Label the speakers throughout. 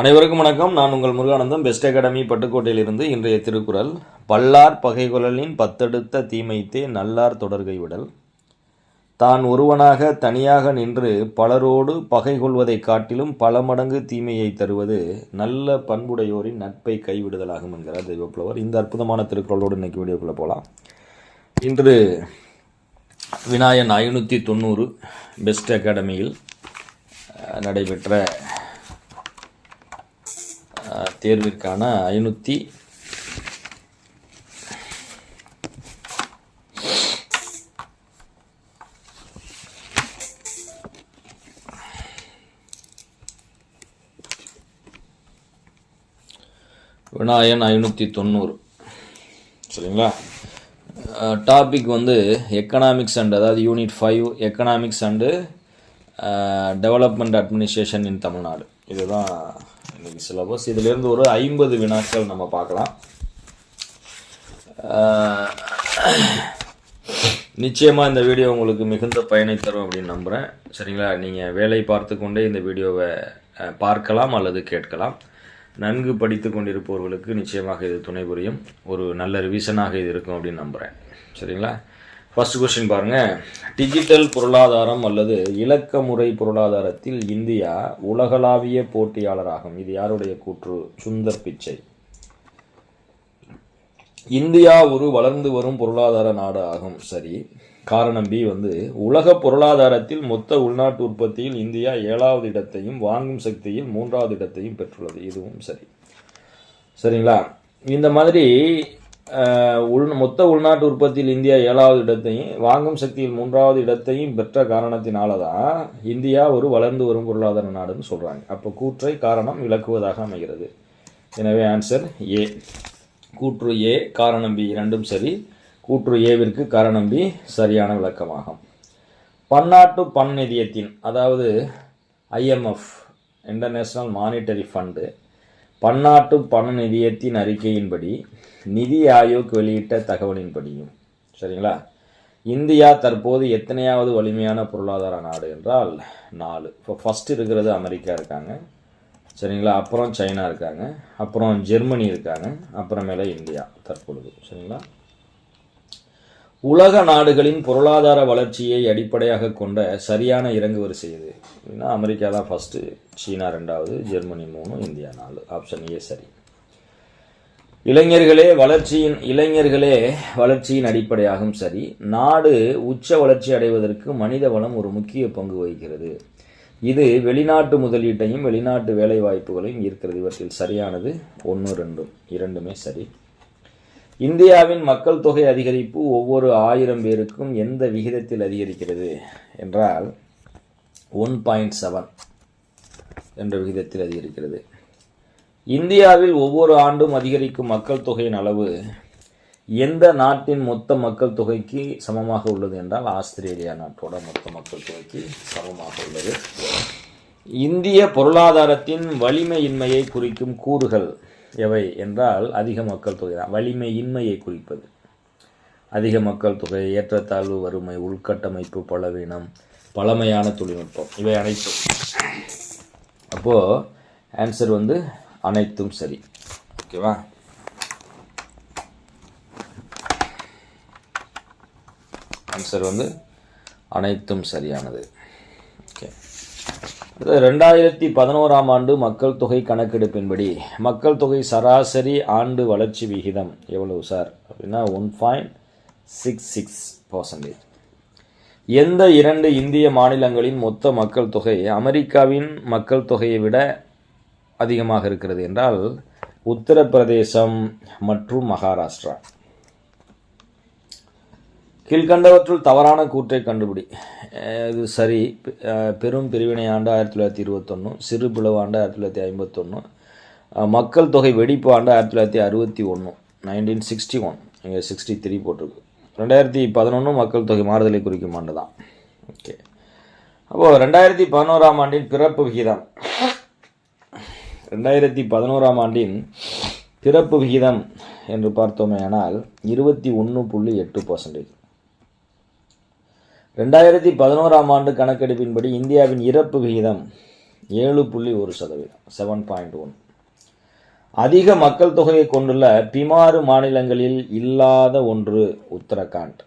Speaker 1: அனைவருக்கும் வணக்கம். நான் உங்கள் முருகானந்தம். பெஸ்ட் அகாடமி பட்டுக்கோட்டையிலிருந்து இன்றைய திருக்குறள் பல்லார் பகைகுழலின் பத்தெடுத்த தீமைத்தே நல்லார் தொடர்கை விடல் தான் ஒருவனாக தனியாக நின்று பலரோடு பகை கொள்வதை காட்டிலும் பல மடங்கு தீமையை தருவது நல்ல பண்புடையோரின் நட்பை கைவிடுதலாகும் என்கிறார் தெய்வப்புலவர். இந்த அற்புதமான திருக்குறளோடு இன்னைக்கு வீடியோக்குள்ளே போகலாம் இன்று விநாயகன் ஐநூற்றி தொண்ணூறு பெஸ்ட் அகாடமியில் நடைபெற்ற தேர்விற்கான ஐநூற்றி விநாயகன் ஐநூற்றி தொண்ணூறு. சரிங்களா? டாபிக் வந்து எக்கனாமிக்ஸ் அண்ட் அதாவது unit five economics and development administration in Tamil Nadu. இதுதான் இன்னைக்கு சிலபஸ் இதிலிருந்து ஒரு ஐம்பது வினாக்கள் நம்ம பார்க்கலாம். நிச்சயமாக இந்த வீடியோ உங்களுக்கு மிகுந்த பயனை தரும் அப்படின்னு நம்புகிறேன் சரிங்களா? நீங்கள் வேலை பார்த்து கொண்டே இந்த வீடியோவை பார்க்கலாம் அல்லது கேட்கலாம். நன்கு படித்து கொண்டிருப்பவர்களுக்கு நிச்சயமாக இது துணை புரியும். ஒரு நல்ல ரிவிஷனாக இது இருக்கும் அப்படின்னு நம்புகிறேன் சரிங்களா? ஃபர்ஸ்ட் கொஸ்டின் பாருங்க. டிஜிட்டல் பொருளாதாரம் அல்லது இலக்க முறை பொருளாதாரத்தில் இந்தியா உலகளாவிய போட்டியாளராகும். இது யாருடைய கூற்று? சுந்தர் பிச்சை. இந்தியா ஒரு வளர்ந்து வரும் பொருளாதார நாடு ஆகும் சரி. காரணம் பி வந்து உலக பொருளாதாரத்தில் மொத்த உள்நாட்டு உற்பத்தியில் இந்தியா ஏழாவது இடத்தையும் வாங்கும் சக்தியில் மூன்றாவது இடத்தையும் பெற்றுள்ளது. இதுவும் சரி. சரிங்களா? இந்த மாதிரி உள் மொத்த உள்நாட்டு உற்பத்தியில் இந்தியா ஏழாவது இடத்தையும் வாங்கும் சக்தியில் மூன்றாவது இடத்தையும் பெற்ற காரணத்தினால தான் இந்தியா ஒரு வளர்ந்து வரும் பொருளாதார நாடுன்னு சொல்கிறாங்க அப்போ கூற்றை காரணம் விளக்குவதாக அமைகிறது. எனவே ஆன்சர் ஏ கூற்று ஏ காரணம் பி இரண்டும் சரி. கூற்று ஏவிற்கு காரணம் பி சரியான விளக்கமாகும். பன்னாட்டு பன்னிதியத்தின் அதாவது ஐஎம்எஃப் இன்டர்நேஷ்னல் மானிட்டரி ஃபண்டு பன்னாட்டு பண நிதியத்தின் அறிக்கையின்படி நிதி ஆயோக் வெளியிட்ட தகவலின்படியும். சரிங்களா? இந்தியா தற்போது எத்தனையாவது வலிமையான பொருளாதார நாடு என்றால் நாலு. இப்போ ஃபஸ்ட்டு இருக்கிறது அமெரிக்கா இருக்காங்க. சரிங்களா? அப்புறம் சைனா இருக்காங்க. அப்புறம் ஜெர்மனி இருக்காங்க. அப்புறமேல இந்தியா தற்பொழுது. சரிங்களா? உலக நாடுகளின் பொருளாதார வளர்ச்சியை அடிப்படையாக கொண்ட சரியான இறங்கு வரிசை இது அப்படின்னா அமெரிக்கா தான் ஃபஸ்ட்டு சீனா ரெண்டாவது ஜெர்மனி மூணு இந்தியா நாலு. ஆப்ஷன் ஏ சரி. இளைஞர்களே வளர்ச்சியின் இளைஞர்களே வளர்ச்சியின் அடிப்படையாகும் சரி. நாடு உச்ச வளர்ச்சி அடைவதற்கு மனித வளம் ஒரு முக்கிய பங்கு வகிக்கிறது. இது வெளிநாட்டு முதலீட்டையும் வெளிநாட்டு வேலை வாய்ப்புகளையும் ஈர்க்கிறது. இவற்றில் சரியானது ஒன்று ரெண்டும் இரண்டுமே சரி. இந்தியாவின் மக்கள் தொகை அதிகரிப்பு ஒவ்வொரு ஆயிரம் பேருக்கும் எந்த விகிதத்தில் அதிகரிக்கிறது என்றால் ஒன் பாயிண்ட் செவன் என்ற விகிதத்தில் அதிகரிக்கிறது. இந்தியாவில் ஒவ்வொரு ஆண்டும் அதிகரிக்கும் மக்கள் தொகையின் அளவு எந்த நாட்டின் மொத்த மக்கள் தொகைக்கு சமமாக உள்ளது என்றால் ஆஸ்திரேலியா நாட்டோட மொத்த மக்கள் தொகைக்கு சமமாக உள்ளது. இந்திய பொருளாதாரத்தின் வலிமையின்மையை குறிக்கும் கூறுகள் எவை என்றால் அதிக மக்கள் தொகை தான். வலிமையின்மையை குறிப்பது. அதிக மக்கள் தொகை ஏற்றத்தாழ்வு வறுமை உள்கட்டமைப்பு பலவீனம் பழமையான தொழில்நுட்பம் இவை அனைத்தும். அப்போது ஆன்சர் வந்து அனைத்தும் சரி. ஓகேவா? ஆன்சர் வந்து அனைத்தும் சரியானது. ஓகே ரெண்டாயிரத்தி பதினோராம் ஆண்டு மக்கள் தொகை கணக்கெடுப்பின்படி மக்கள் தொகை சராசரி ஆண்டு வளர்ச்சி விகிதம் எவ்வளவு சார்? அப்படின்னா one point six six percentage எந்த இரண்டு இந்திய மாநிலங்களின் மொத்த மக்கள் தொகை? அமெரிக்காவின் மக்கள் தொகையை விட அதிகமாக இருக்கிறது என்றால் உத்தரப்பிரதேசம் மற்றும் மகாராஷ்டிரா. கீழ்கண்டவற்றுள் தவறான கூற்றை கண்டுபிடி. இது சரி. பெரும் பிரிவினை ஆண்டு ஆயிரத்தி தொள்ளாயிரத்தி இருபத்தொன்று சிறு பிளவு ஆண்டு ஆயிரத்தி தொள்ளாயிரத்தி ஐம்பத்தொன்று மக்கள் தொகை வெடிப்பு ஆண்டு ஆயிரத்தி தொள்ளாயிரத்தி அறுபத்தி ஒன்று நைன்டீன் சிக்ஸ்டி ஒன் இங்கே சிக்ஸ்டி த்ரீ போட்டிருக்கு. ரெண்டாயிரத்தி பதினொன்று மக்கள் தொகை மாறுதலை குறிக்கும் ஆண்டு தான் ஓகே. அப்போது ரெண்டாயிரத்தி பதினோராம் ஆண்டின் பிறப்பு விகிதம். ரெண்டாயிரத்தி பதினோராம் ஆண்டின் பிறப்பு விகிதம் என்று பார்த்தோமேயானால் இருபத்தி ஒன்று புள்ளி எட்டு பர்சன்டேஜ் ரெண்டாயிரத்தி பதினோராம் ஆண்டு கணக்கெடுப்பின்படி இந்தியாவின் இறப்பு விகிதம் ஏழு புள்ளி ஒரு சதவீதம் செவன் பாயிண்ட் ஒன் அதிக மக்கள் தொகையை கொண்டுள்ள பிமாறு மாநிலங்களில் இல்லாத ஒன்று உத்தரகாண்ட்.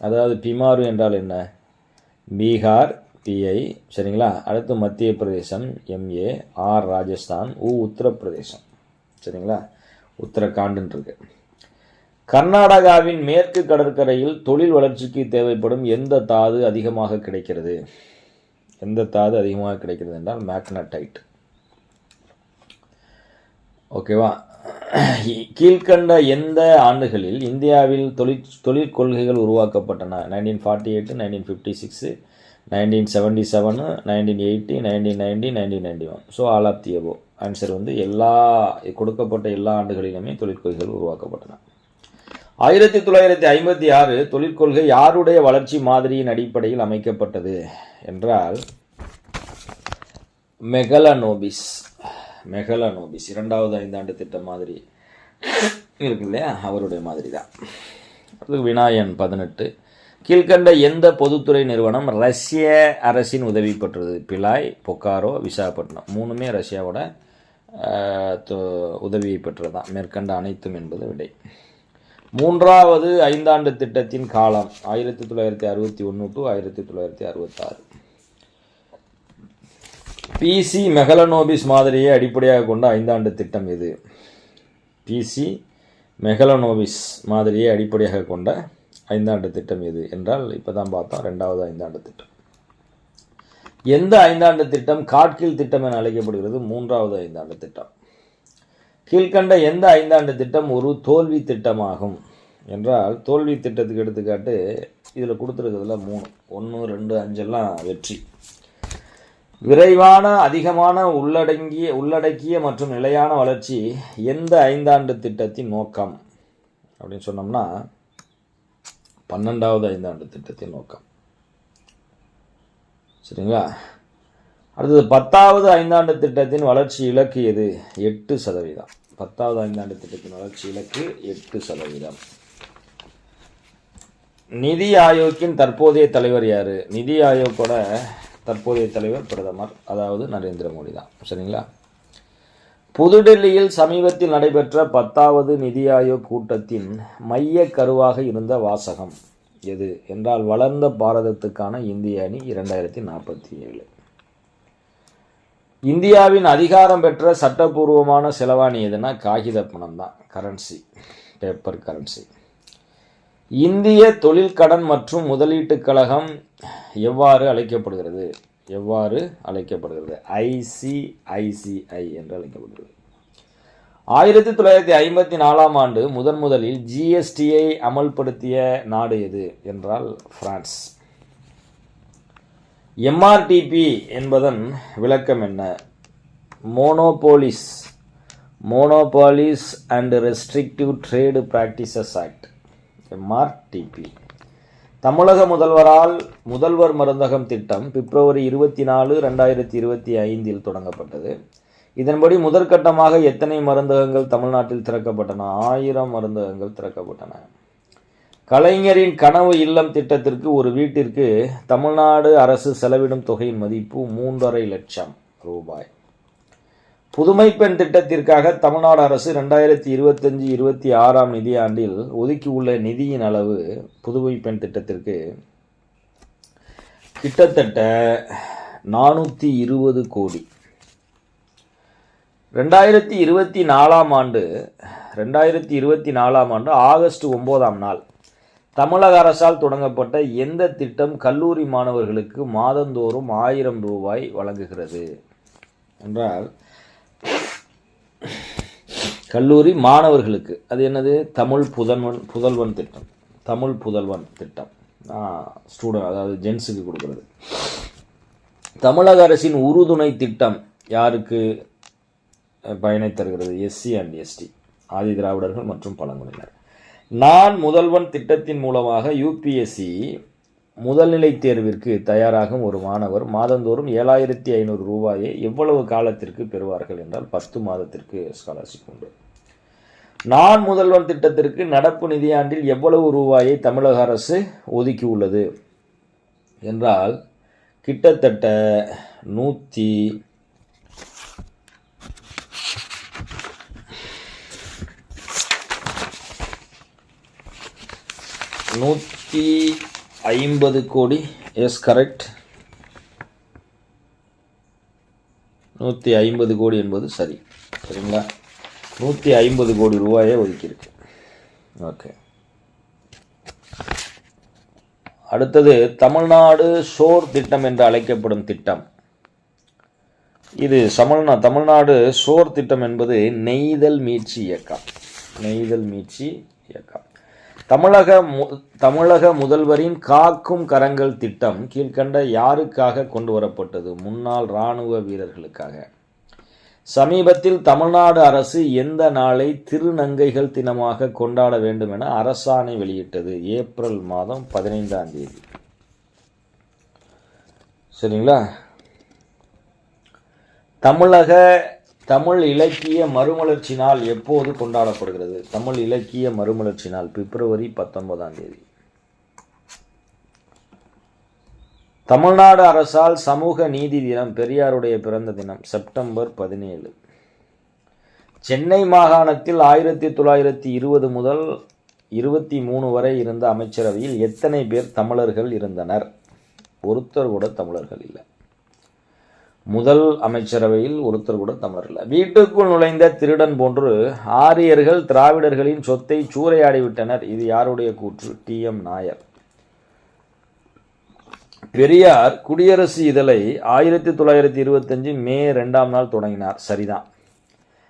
Speaker 1: அதாவது பிமாறு என்றால் என்ன? பீகார் பிஐ சரிங்களா? அடுத்து மத்திய பிரதேசம் எம்ஏ ஆர் ராஜஸ்தான் உ உத்தரப்பிரதேசம் சரிங்களா? உத்தரகாண்டுன்னு இருக்கு. கர்நாடகாவின் மேற்கு கடற்கரையில் தொழில் வளர்ச்சிக்கு தேவைப்படும் எந்த தாது அதிகமாக கிடைக்கிறது? எந்த தாது அதிகமாக கிடைக்கிறது என்றால் மேக்னடைட் ஓகேவா? கீழ்கண்ட எந்த ஆண்டுகளில் இந்தியாவில் தொழிற் தொழிற் கொள்கைகள் உருவாக்கப்பட்டன? Nineteen forty eight nineteen fifty six nineteen seventy seven nineteen eighty nineteen ninety nineteen ninety one so all of the above answer வந்து எல்லா கொடுக்கப்பட்ட எல்லா ஆண்டுகளிலுமே தொழிற்கொள்கைகள் உருவாக்கப்பட்டன. ஆயிரத்தி தொள்ளாயிரத்தி ஐம்பத்தி ஆறு தொழிற்கொள்கை யாருடைய வளர்ச்சி மாதிரியின் அடிப்படையில் அமைக்கப்பட்டது என்றால் மெகலனோபிஸ் மெகலனோபிஸ் இரண்டாவது ஐந்தாண்டு திட்டம் மாதிரி இருக்கு இல்லையா? அவருடைய மாதிரி தான் அது வினாயன் பதினெட்டு கீழ்கண்ட எந்த பொதுத்துறை நிறுவனம் ரஷ்ய அரசின் உதவி பெற்றது? பிலாய் பொக்காரோ விசாகப்பட்டினம். மூணுமே ரஷ்யாவோட தொ- உதவியை பெற்றதான் மேற்கண்ட அனைத்தும் என்பது விடை. மூன்றாவது ஐந்தாண்டு திட்டத்தின் காலம் ஆயிரத்தி தொள்ளாயிரத்தி அறுபத்தி ஒன்று டு ஆயிரத்தி தொள்ளாயிரத்தி அறுபத்தாறு. பிசி மெகலனோபிஸ் மாதிரியை அடிப்படையாக கொண்ட ஐந்தாண்டு திட்டம் இது. பிசி மெகலனோபிஸ் மாதிரியை அடிப்படையாக கொண்ட ஐந்தாண்டு திட்டம் எது என்றால் இப்போ தான் பார்த்தோம் ரெண்டாவது ஐந்தாண்டு திட்டம். எந்த ஐந்தாண்டு திட்டம்? காட்கில் திட்டம் என அழைக்கப்படுகிறது மூன்றாவது ஐந்தாண்டு திட்டம். கீழ்கண்ட எந்த ஐந்தாண்டு திட்டம் ஒரு தோல்வி திட்டமாகும் என்றால் தோல்வி திட்டத்துக்கு எடுத்துக்காட்டு இதில் கொடுத்துருக்கிறதுல மூணு. ஒன்று ரெண்டு அஞ்செல்லாம் வெற்றி. விரைவான அதிகமான உள்ளடங்கிய உள்ளடக்கிய மற்றும் நிலையான வளர்ச்சி எந்த ஐந்தாண்டு திட்டத்தின் நோக்கம்? அப்படின்னு சொன்னோம்னா பன்னெண்டாவது ஐந்தாண்டு திட்டத்தின் நோக்கம். சரிங்களா? அடுத்தது பத்தாவது ஐந்தாண்டு திட்டத்தின் வளர்ச்சி இலக்கு எது? எட்டு சதவீதம். பத்தாவது ஐந்தாண்டு திட்டத்தின் வளர்ச்சி இலக்கு எட்டு சதவீதம். நிதி ஆயோக்கின் தற்போதைய தலைவர் யாரு? நிதி ஆயோக்கோட தற்போதைய தலைவர் பிரதமர் அதாவது நரேந்திர மோடி தான். சரிங்களா? புதுடெல்லியில் சமீபத்தில் நடைபெற்ற பத்தாவது நிதி ஆயோக் கூட்டத்தின் மைய கருவாக இருந்த வாசகம் எது என்றால் வளர்ந்த பாரதத்துக்கான இந்திய அணி இரண்டாயிரத்தி நாற்பத்தி ஏழு. இந்தியாவின் அதிகாரம் பெற்ற சட்டபூர்வமான செலவாணி எதுனா காகித பணம் தான் கரன்சி பேப்பர் கரன்சி இந்திய தொழில் கடன் மற்றும் முதலீட்டுக் கழகம் எவ்வாறு அழைக்கப்படுகிறது? எவ்வாறு அழைக்கப்படுகிறது? ஐசிஐசிஐ என்று அழைக்கப்படுகிறது. ஆயிரத்தி தொள்ளாயிரத்தி ஐம்பத்தி நாலாம் ஆண்டு முதன் முதலில் ஜிஎஸ்டியை அமல்படுத்திய நாடு எது என்றால் பிரான்ஸ். எம்ஆர்டிபி என்பதன் விளக்கம் என்ன? Monopolies monopolies and restrictive trade practices act MRTP தமிழக முதல்வரால் முதல்வர் மருந்தகம் திட்டம் பிப்ரவரி இருபத்தி நாலு ரெண்டாயிரத்தி இருபத்தி ஐந்தில் தொடங்கப்பட்டது. இதன்படி முதற்கட்டமாக எத்தனை மருந்தகங்கள் தமிழ்நாட்டில் திறக்கப்பட்டன? ஆயிரம் மருந்தகங்கள் திறக்கப்பட்டன. கலைஞரின் கனவு இல்லம் திட்டத்திற்கு ஒரு வீட்டிற்கு தமிழ்நாடு அரசு செலவிடும் தொகையின் மதிப்பு மூன்றரை லட்சம் ரூபாய். புதுமை பெண் திட்டத்திற்காக தமிழ்நாடு அரசு ரெண்டாயிரத்தி இருபத்தஞ்சு இருபத்தி ஆறாம் நிதியாண்டில் ஒதுக்கியுள்ள நிதியின் அளவு புதுமை பெண் திட்டத்திற்கு கிட்டத்தட்ட நானூற்றி இருபது கோடி. ரெண்டாயிரத்தி இருபத்தி நாலாம் ஆண்டு ரெண்டாயிரத்தி இருபத்தி நாலாம் ஆண்டு ஆகஸ்ட் ஒன்பதாம் நாள் தமிழக அரசால் தொடங்கப்பட்ட எந்த திட்டம் கல்லூரி மாணவர்களுக்கு மாதந்தோறும் ஆயிரம் ரூபாய் வழங்குகிறது? என்றால் கல்லூரி மாணவர்களுக்கு அது என்னது? தமிழ் புதல்வன் புதல்வன் திட்டம். தமிழ் புதல்வன் திட்டம். ஸ்டூடெண்ட் அதாவது ஜென்ஸுக்கு கொடுக்குறது. தமிழக அரசின் உறுதுணை திட்டம் யாருக்கு பயனை தருகிறது? எஸ்சி அண்ட் எஸ்டி ஆதி திராவிடர்கள் மற்றும் பழங்குடியினர். நான் முதல்வன் திட்டத்தின் மூலமாக யூபிஎஸ்சி முதல்நிலை தேர்விற்கு தயாராகும் ஒரு மாணவர் மாதந்தோறும் ஏழாயிரத்தி ஐநூறு ரூபாயை எவ்வளவு காலத்திற்கு பெறுவார்கள் என்றால் பத்து மாதத்திற்கு ஸ்காலர்ஷிப் உண்டு. நான் முதல்வன் திட்டத்திற்கு நடப்பு நிதியாண்டில் எவ்வளவு ரூபாயை தமிழக அரசு ஒதுக்கியுள்ளது என்றால் கிட்டத்தட்ட நூற்றி நூற்றி ஐம்பது கோடி எஸ் கரெக்ட் நூற்றி ஐம்பது கோடி என்பது சரி சரிங்களா? நூற்றி ஐம்பது கோடி ரூபாயை ஒதுக்கியிருக்கு. ஓகே அடுத்தது தமிழ்நாடு ஷோர் திட்டம் என்று அழைக்கப்படும் திட்டம். இது சமல்நா தமிழ்நாடு ஷோர் திட்டம் என்பது நெய்தல் மீட்சி இயக்கம். நெய்தல் மீட்சி இயக்கம். தமிழக மு தமிழக முதல்வரின் காக்கும் கரங்கள் திட்டம் கீழ்கண்ட யாருக்காக கொண்டு வரப்பட்டது? முன்னாள் இராணுவ வீரர்களுக்காக. சமீபத்தில் தமிழ்நாடு அரசு எந்த நாளை திருநங்கைகள் தினமாக கொண்டாட வேண்டும் என அரசாணை வெளியிட்டது? ஏப்ரல் மாதம் பதினைந்தாம் தேதி. சரிங்களா? தமிழக தமிழ் இலக்கிய மறுமலர்ச்சி நாள் எப்போது கொண்டாடப்படுகிறது? தமிழ் இலக்கிய மறுமலர்ச்சி நாள் பிப்ரவரி பத்தொன்பதாம் தேதி. தமிழ்நாடு அரசால் சமூக நீதி தினம் பெரியாருடைய பிறந்த தினம் செப்டம்பர் பதினேழு. சென்னை மாகாணத்தில் ஆயிரத்தி தொள்ளாயிரத்தி இருபது முதல் இருபத்தி மூணு வரை இருந்த அமைச்சரவையில் எத்தனை பேர் தமிழர்கள் இருந்தனர்? ஒருத்தர் கூட தமிழர்கள் இல்லை. முதல் அமைச்சரவையில் ஒருத்தர் கூட தமிழர் இல்லை. வீட்டுக்குள் நுழைந்த திருடன் போன்று ஆரியர்கள் திராவிடர்களின் சொத்தை சூறையாடிவிட்டனர் இது யாருடைய கூற்று? டி. எம். நாயர். பெரியார் குடியரசு இதழை ஆயிரத்தி தொள்ளாயிரத்தி இருபத்தஞ்சு மே ரெண்டாம் நாள் தொடங்கினார். சரிதான்.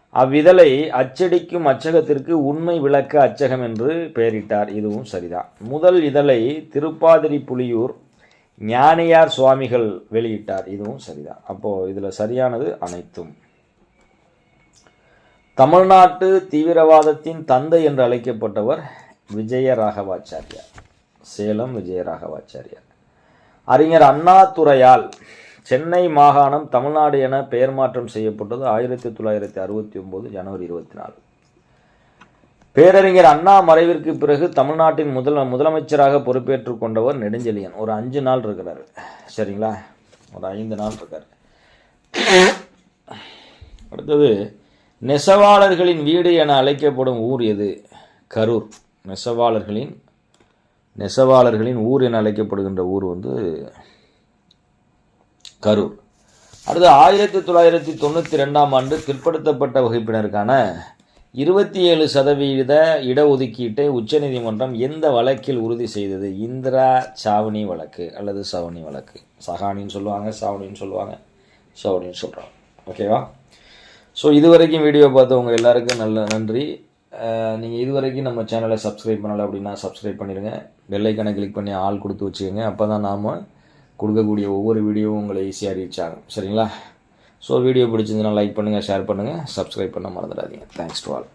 Speaker 1: அவ்விதழை அச்சடிக்கும் அச்சகத்திற்கு உண்மை விளக்க அச்சகம் என்று பெயரிட்டார். இதுவும் சரிதான். முதல் இதழை திருப்பாதிரி புலியூர் ஞானியார் சுவாமிகள் வெளியிட்டார். இதுவும் சரிதான். அப்போ இதுல சரியானது அனைத்தும். தமிழ்நாட்டு தீவிரவாதத்தின் தந்தை என்று அழைக்கப்பட்டவர் விஜய ராகவாச்சாரியார் சேலம் விஜய ராகவாச்சாரியார் அறிஞர் அண்ணாதுரையால் சென்னை மாகாணம் தமிழ்நாடு என பெயர் மாற்றம் செய்யப்பட்டது ஆயிரத்தி தொள்ளாயிரத்தி அறுபத்தி ஒன்பது ஜனவரி இருபத்தி நாலு. பேரறிஞர் அண்ணா மறைவிற்கு பிறகு தமிழ்நாட்டின் முதல் முதலமைச்சராக பொறுப்பேற்றுக் கொண்டவர் நெடுஞ்செழியன். ஒரு அஞ்சு நாள் இருக்கிறார். சரிங்களா? ஒரு ஐந்து நாள் இருக்கார். அடுத்தது நெசவாளர்களின் வீடு என அழைக்கப்படும் ஊர் எது? கரூர். நெசவாளர்களின் நெசவாளர்களின் ஊர் என அழைக்கப்படுகின்ற ஊர் வந்து கரூர். அடுத்து ஆயிரத்தி தொள்ளாயிரத்தி தொண்ணூற்றி ரெண்டாம் ஆண்டு பிற்படுத்தப்பட்ட வகுப்பினருக்கான இருபத்தி ஏழு சதவீத இடஒதுக்கீட்டை உச்சநீதிமன்றம் எந்த வழக்கில் உறுதி செய்தது? இந்திரா சாவணி வழக்கு அல்லது சவணி வழக்கு. சகானின்னு சொல்லுவாங்க சாவணின்னு சொல்லுவாங்க சவணின்னு சொல்கிறாங்க ஓகேவா ஸோ இது வரைக்கும் வீடியோ பார்த்தவங்க எல்லாருக்கும் நல்ல நன்றி. நீங்கள் இது வரைக்கும் நம்ம சேனலை சப்ஸ்கிரைப் பண்ணலை அப்படின்னா சப்ஸ்கிரைப் பண்ணிடுங்க. பெல்லைக்கனை கிளிக் பண்ணி ஆள் கொடுத்து வச்சுக்கோங்க. அப்போ தான் நாம் கொடுக்கக்கூடிய ஒவ்வொரு வீடியோவும் உங்களை ஈஸியாக ரீச் ஆகும். சரிங்களா? ஸோ வீடியோ பிடிச்சிருந்தனா லைக் பண்ணுங்கள் ஷேர் பண்ணுங்கள் சப்ஸ்கிரைப் பண்ண மறந்துடாதீங்க. Thanks to all